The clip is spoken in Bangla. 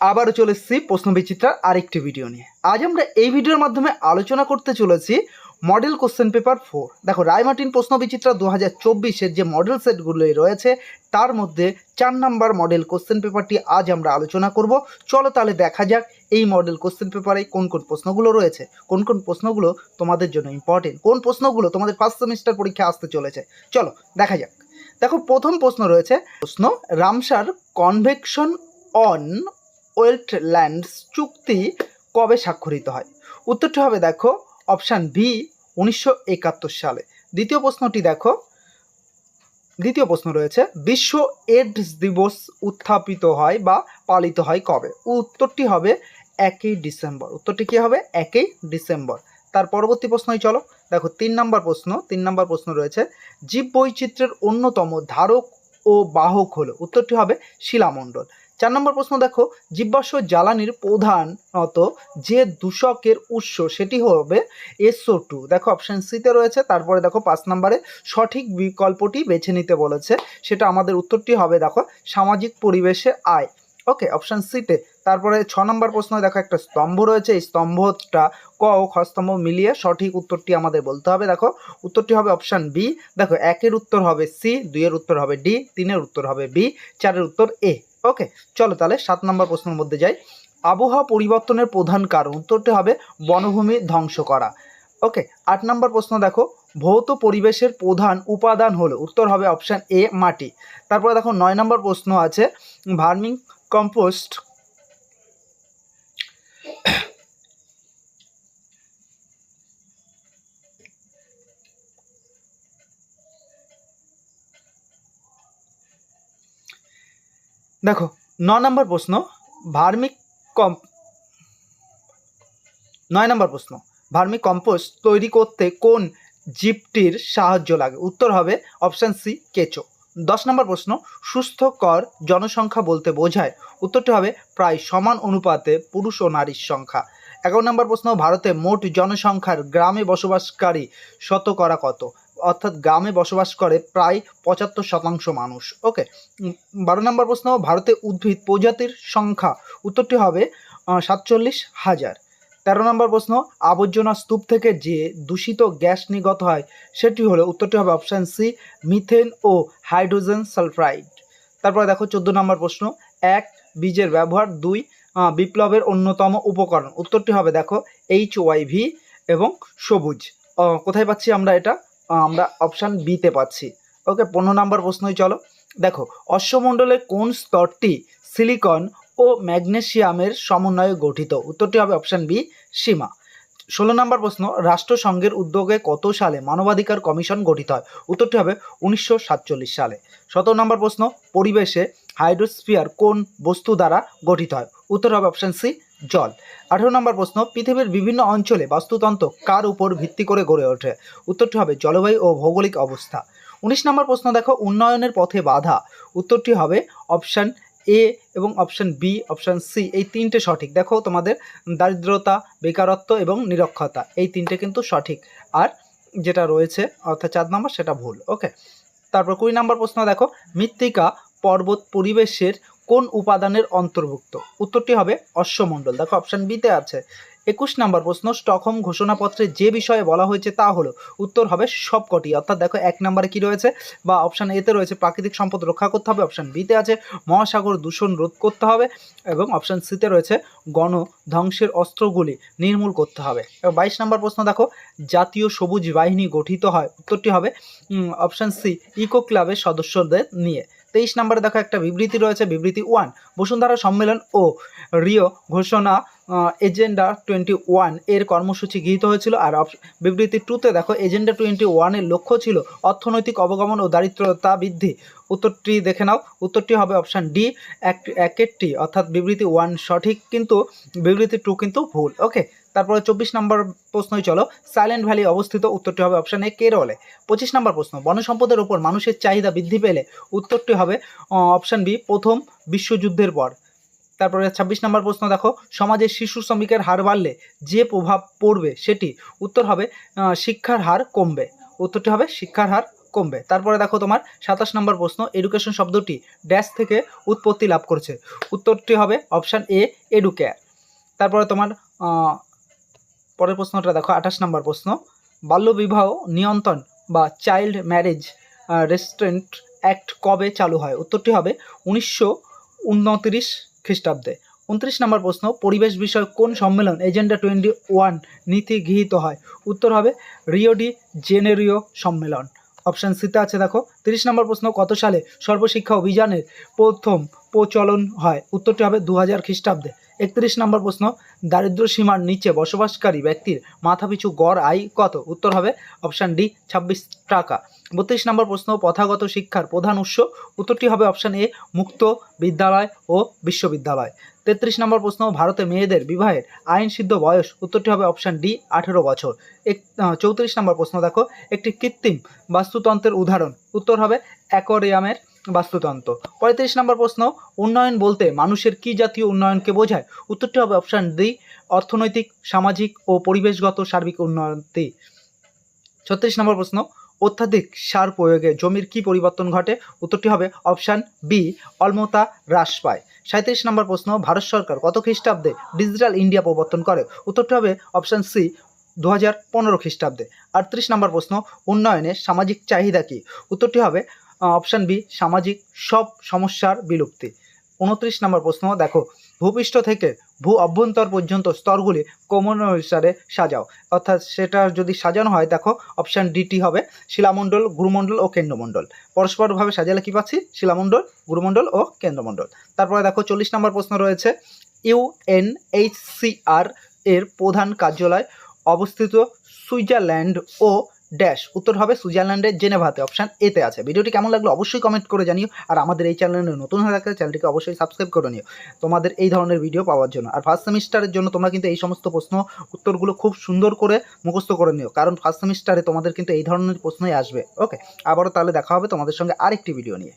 আবারও চলে এসেছি প্রশ্ন বিচিত্রার আরেকটি ভিডিও নিয়ে। আজ আমরা এই ভিডিওর মাধ্যমে আলোচনা করতে চলেছি মডেল কোশ্চেন পেপার ফোর দেখো রায়মার্টিন প্রশ্ন বিচিত্রা দু হাজার চব্বিশের যে মডেল সেটগুলো রয়েছে, তার মধ্যে চার নাম্বার মডেল কোশ্চেন পেপারটি আজ আমরা আলোচনা করব। চলো তাহলে দেখা যাক এই মডেল কোশ্চেন পেপারে কোন কোন প্রশ্নগুলো রয়েছে, কোন কোন প্রশ্নগুলো তোমাদের জন্য ইম্পর্টেন্ট কোন প্রশ্নগুলো তোমাদের ফার্স্ট সেমিস্টার পরীক্ষা আসতে চলেছে। চলো, দেখা যাক। দেখো, প্রথম প্রশ্ন রয়েছে, প্রশ্ন, রামসার কনভেকশন অন ওয়েল্টল্যান্ডস চুক্তি কবে স্বাক্ষরিত হয়? উত্তরটি হবে দেখো, অপশান বি, উনিশশো একাত্তর সালে। দ্বিতীয় প্রশ্নটি দেখো, দ্বিতীয় প্রশ্ন রয়েছে, বিশ্ব এডস দিবস উত্থাপিত হয় বা পালিত হয় কবে? উত্তরটি হবে একই ডিসেম্বর। উত্তরটি কী হবে? একই ডিসেম্বর। তার পরবর্তী প্রশ্নই চলো, দেখো তিন নম্বর প্রশ্ন, তিন নম্বর প্রশ্ন রয়েছে জীব বৈচিত্র্যের অন্যতম ধারক ও বাহক হলো, উত্তরটি হবে শিলামণ্ডল। চার নম্বর প্রশ্ন দেখো জীবাশ্ম জ্বালানির প্রধানত যে দূষকের উৎস সেটি হবে এসও টু দেখো অপশান সিতে রয়েছে, তারপরে দেখো পাঁচ নম্বরে সঠিক বিকল্পটি বেছে নিতে বলেছে, সেটা আমাদের উত্তরটি হবে দেখো, সামাজিক পরিবেশে আয়। ওকে অপশান সিতে তারপরে ছ নম্বর প্রশ্ন দেখো, একটা স্তম্ভ রয়েছে, এই স্তম্ভটা ক ও খ স্তম্ভ মিলিয়ে সঠিক উত্তরটি আমাদের বলতে হবে, দেখো, উত্তরটি হবে অপশান বি দেখো, একের উত্তর হবে সি দুইয়ের উত্তর হবে ডি তিনের উত্তর হবে বি চারের উত্তর এ ওকে চলো তাহলে সাত নম্বর প্রশ্নের মধ্যে যাই। আবহাওয়া পরিবর্তনের প্রধান কারণ, উত্তরটি হবে বনভূমি ধ্বংস করা। ওকে আট নম্বর প্রশ্ন দেখো, ভৌত পরিবেশের প্রধান উপাদান হলো, উত্তর হবে অপশান এ মাটি। তারপরে দেখো, নয় নম্বর প্রশ্ন আছে, ভার্মিং কম্পোস্ট দেখো, ন নম্বর প্রশ্ন, ভার্মিক কম নয় নম্বর প্রশ্ন, ভার্মিক কম্পোস্ট তৈরি করতে কোন জীবটির সাহায্য লাগে? উত্তর হবে অপশান সি, কেঁচো। দশ নম্বর প্রশ্ন সুস্থকর জনসংখ্যা বলতে বোঝায়। উত্তরটি হবে প্রায় সমান অনুপাতে পুরুষ ও নারীর সংখ্যা। এগারো নম্বর প্রশ্ন, ভারতে মোট জনসংখ্যার গ্রামে বসবাসকারী শতকরা কত? অর্থাৎ গ্রামে বসবাস করে প্রায় পঁচাত্তর শতাংশ মানুষ। ওকে বারো নম্বর প্রশ্ন, ভারতে উদ্ভিদ প্রজাতির সংখ্যা উত্তরটি হবে সাতচল্লিশ হাজার। তেরো নম্বর প্রশ্ন, আবর্জনা স্তূপ থেকে যে দূষিত গ্যাস নির্গত হয়, সেটি হলো উত্তরটি হবে অপশান সি মিথেন ও হাইড্রোজেন সালফ্রাইড তারপরে দেখো চোদ্দ নম্বর প্রশ্ন, এক, বীজের ব্যবহার, দুই বিপ্লবের অন্যতম উপকরণ। উত্তরটি হবে দেখো এইচ ওয়াই ভি এবং সবুজ। কোথায় পাচ্ছি আমরা এটা? আমরা অপশান বিতে পাচ্ছি। ওকে পনেরো নম্বর প্রশ্নই চলো। দেখো অশ্বমণ্ডলের কোন স্তরটি সিলিকন ও ম্যাগনেসিয়ামের সমন্বয়ে গঠিত? উত্তরটি হবে অপশান বি সীমা। ষোলো নম্বর প্রশ্ন, রাষ্ট্রসংঘের উদ্যোগে কত সালে মানবাধিকার কমিশন গঠিত হয়? উত্তরটি হবে উনিশশো সাতচল্লিশ সালে। সতেরো নম্বর প্রশ্ন, পরিবেশে হাইড্রোস্ফিয়ার কোন বস্তু দ্বারা গঠিত হয়? উত্তর হবে অপশান সি জল। আঠেরো নম্বর প্রশ্ন, পৃথিবীর বিভিন্ন অঞ্চলে বাস্তুতন্ত্র কার উপর ভিত্তি করে গড়ে ওঠে? উত্তরটি হবে জলবায়ু ও ভৌগোলিক অবস্থা। উনিশ নম্বর প্রশ্ন দেখো, উন্নয়নের পথে বাধা। উত্তরটি হবে অপশান এ এবং অপশান বি, অপশান সি। এই তিনটে সঠিক। দেখো তোমাদের, দারিদ্রতা, বেকারত্ব এবং নিরক্ষতা এই তিনটে কিন্তু সঠিক। আর যেটা রয়েছে, অর্থাৎ চার নম্বর, সেটা ভুল। ওকে। তারপর কুড়ি নম্বর প্রশ্ন দেখো, মৃত্তিকা পর্বত পরিবেশের কোন উপাদানের অন্তর্ভুক্ত? উত্তরটি হবে অশ্বমণ্ডল। দেখো অপশান বিতে আছে। একুশ নম্বর প্রশ্ন, স্টকহোম ঘোষণাপত্রে যে বিষয়ে বলা হয়েছে তা হলো, উত্তর হবে সবকটি। অর্থাৎ দেখো, এক নম্বরে কি রয়েছে? বা অপশান এতে রয়েছে, প্রাকৃতিক সম্পদ রক্ষা করতে হবে। অপশান বিতে আছে, মহাসাগর দূষণ রোধ করতে হবে এবং অপশান সিতে রয়েছে গণ ধ্বংসের অস্ত্রগুলি নির্মূল করতে হবে। এবং বাইশ নম্বর প্রশ্ন, দেখো, জাতীয় সবুজ বাহিনী গঠিত হয়। উত্তরটি হবে অপশান সি ইকো ক্লাবের সদস্যদের নিয়ে। তেইশ নম্বরে দেখো একটা বিবৃতি রয়েছে, বিবৃতি ওয়ান বসুন্ধরা সম্মেলন ও রিও ঘোষণা এজেন্ডা টোয়েন্টি ওয়ানের কর্মসূচি গৃহীত হয়েছিল আর বিবৃতি টুতে দেখো, এজেন্ডা টোয়েন্টি ওয়ানের লক্ষ্য ছিল অর্থনৈতিক অবগমন ও দারিদ্রতা বৃদ্ধি। উত্তরটি দেখে নাও, উত্তরটি হবে অপশান ডি এক, একেরটি, অর্থাৎ বিবৃতি ওয়ান সঠিক, কিন্তু বিবৃতি টু কিন্তু ভুল। ওকে তারপরে চব্বিশ নম্বর প্রশ্নই চলো। সাইলেন্ট ভ্যালি অবস্থিত, উত্তরটি হবে অপশান এ কেরলে। পঁচিশ নম্বর প্রশ্ন, বনসম্পদের ওপর মানুষের চাহিদা বৃদ্ধি পেলে উত্তরটি হবে অপশান বি প্রথম বিশ্বযুদ্ধের পর। তারপরে ছাব্বিশ নম্বর প্রশ্ন দেখো সমাজে শিশু শ্রমিকের হার বাড়লে যে প্রভাব পড়বে সেটি, উত্তর হবে শিক্ষার হার কমবে। উত্তরটি হবে, শিক্ষার হার কমবে। তারপরে দেখো তোমার সাতাশ নম্বর প্রশ্ন এডুকেশন শব্দটি ড্যাশ থেকে উৎপত্তি লাভ করেছে। উত্তরটি হবে অপশান এ এডুকেয়ার তারপরে তোমার পরের প্রশ্নটা দেখো, আঠাশ নম্বর প্রশ্ন। বাল্যবিবাহ, নিয়ন্ত্রণ বা চাইল্ড ম্যারেজ রেস্টুরেন্ট অ্যাক্ট কবে চালু হয়? উত্তরটি হবে উনিশশো উনত্রিশ খ্রিস্টাব্দে। উনত্রিশ নম্বর প্রশ্ন, পরিবেশ বিষয় কোন সম্মেলন এজেন্ডা টোয়েন্টি ওয়ান নীতি গৃহীত হয়? উত্তর হবে রিওডি জেনেরিও সম্মেলন। অপশান সিতে আছে দেখো, তিরিশ নম্বর প্রশ্ন, কত সালে সর্বশিক্ষা অভিযানের প্রথম প্রচলন হয়? উত্তরটি হবে দু হাজার খ্রিস্টাব্দে। একত্রিশ নম্বর প্রশ্ন, দারিদ্র সীমার নিচে বসবাসকারী ব্যক্তির মাথাপিছু গড় আয় কত? উত্তর হবে অপশান ডি, ছাব্বিশ টাকা। বত্রিশ নম্বর প্রশ্ন, প্রথাগত শিক্ষার প্রধান উৎস, উত্তরটি হবে অপশান এ, মুক্ত বিদ্যালয় ও বিশ্ববিদ্যালয়। তেত্রিশ নম্বর প্রশ্ন, ভারতে মেয়েদের বিবাহের আইন সিদ্ধ বয়স, উত্তরটি হবে অপশান ডি, আঠেরো বছর। এক চৌত্রিশ নম্বর প্রশ্ন দেখো, একটি কৃত্রিম বাস্তুতন্ত্রের উদাহরণ, উত্তর হবে অ্যাকোরিয়ামের বাস্তুতন্ত্র। পঁয়ত্রিশ নম্বর প্রশ্ন, উন্নয়ন বলতে মানুষের কি জাতীয় উন্নয়নকে বোঝায়? উত্তরটি হবে অপশান ডি অর্থনৈতিক, সামাজিক ও পরিবেশগত সার্বিক উন্নয়নটি। ছত্রিশ নম্বর প্রশ্ন, অত্যাধিক সার প্রয়োগে জমির কি পরিবর্তন ঘটে? উত্তরটি হবে অপশান বি অলমতা হ্রাস পায়। সাঁত্রিশ নম্বর প্রশ্ন, ভারত সরকার কত খ্রিস্টাব্দে ডিজিটাল ইন্ডিয়া প্রবর্তন করে? উত্তরটি হবে অপশান সি দু হাজার পনেরো খ্রিস্টাব্দে। আটত্রিশ নম্বর প্রশ্ন উন্নয়নের সামাজিক চাহিদা কি? উত্তরটি হবে অপশান বি সামাজিক সব সমস্যার বিলুপ্তি। উনত্রিশ নম্বর প্রশ্ন, দেখো, ভূপৃষ্ঠ থেকে ভূ অভ্যন্তর পর্যন্ত স্তরগুলি কমন অনুসারে সাজাও। অর্থাৎ সেটা যদি সাজানো হয়, দেখো অপশান ডিটি হবে শিলামণ্ডল, গুরুমণ্ডল ও কেন্দ্রমণ্ডল। পরস্পরভাবে সাজালে কি পাচ্ছি? শিলামণ্ডল, গুরুমণ্ডল ও কেন্দ্রমণ্ডল। তারপরে দেখো, চল্লিশ নম্বর প্রশ্ন রয়েছে ইউএনএইচসিআর এর প্রধান কার্যালয় অবস্থিত সুইজারল্যান্ড ও ড্যাশ উত্তর হবে সুইজারল্যান্ডের জেনেভাতে অপশান এতে আছে। ভিডিওটি কেমন লাগল অবশ্যই কমেন্ট করে জানিও। আর আমাদের এই চ্যানেলে নতুন হয়ে থাকলে চ্যানেলটিকে অবশ্যই সাবস্ক্রাইব করে নিও। তোমাদের এই ধরনের ভিডিও পাওয়ার জন্য। আর ফার্স্ট সেমিস্টারের জন্য তোমরা কিন্তু এই সমস্ত প্রশ্ন, উত্তরগুলো খুব সুন্দর করে মুখস্থ করে নিও। কারণ ফার্স্ট সেমিস্টারে তোমাদের কিন্তু এই ধরনের প্রশ্নই আসবে। ওকে আবারও তাহলে দেখা হবে তোমাদের সঙ্গে আরেকটি ভিডিও নিয়ে।